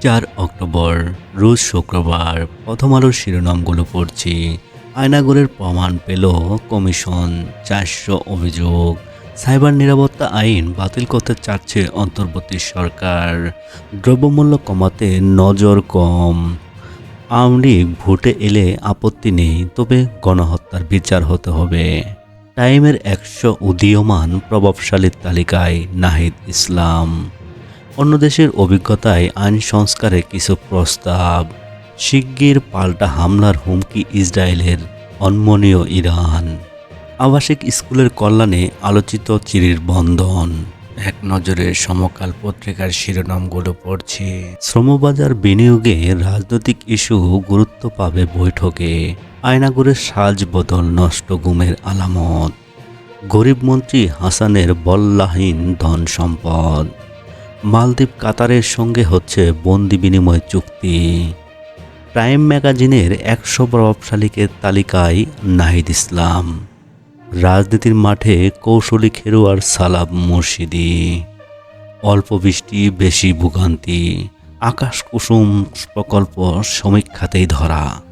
চার অক্টোবর, রোজ শুক্রবার প্রথম আলোর শিরোনামগুলো পড়ছি। আয়নাগরের প্রমাণ পেল কমিশন, চারশো অভিযোগ, সাইবার নিরাপত্তা আইন বাতিল করতে চাচ্ছে অন্তর্বর্তী সরকার, দ্রব্যমূল্য কমাতে নজর কম। আওয়ামী ভোটে এলে আপত্তি নেই, তবে গণহত্যার বিচার হতে হবে। টাইমের একশো উদীয়মান প্রভাবশালীর তালিকায় নাহিদ ইসলাম। অন্য দেশের অভিজ্ঞতায় আইন সংস্কারে কিছু প্রস্তাব, শিগগির পাল্টা হামলার হুমকি ইসরায়েলের অনমনীয় ইরান। আবাসিক স্কুলের কল্যাণে আলোচিত চিরির বন্ধন। এক নজরে সমকাল পত্রিকার শিরোনামগুলো পড়ছে। শ্রমবাজার বিনিয়োগে রাজনৈতিক ইস্যু গুরুত্ব পাবে বৈঠকে। আয়নাগুরের সাজ বদল নষ্ট গুমের আলামত। গরিব মন্ত্রী হাসানের বল্লাহীন ধন সম্পদ। মালদ্বীপ কাতারের সঙ্গে হচ্ছে বন্দি বিনিময় চুক্তি। প্রাইম ম্যাগাজিনের একশো প্রভাবশালীকে তালিকায় নাহিদ ইসলাম। রাজনীতির মাঠে কৌশলী খেরোয়ার সালাব মুর্শিদি। অল্প বৃষ্টি, বেশি ভোগান্তি, আকাশ কুসুম প্রকল্প সমীক্ষাতেই ধরা।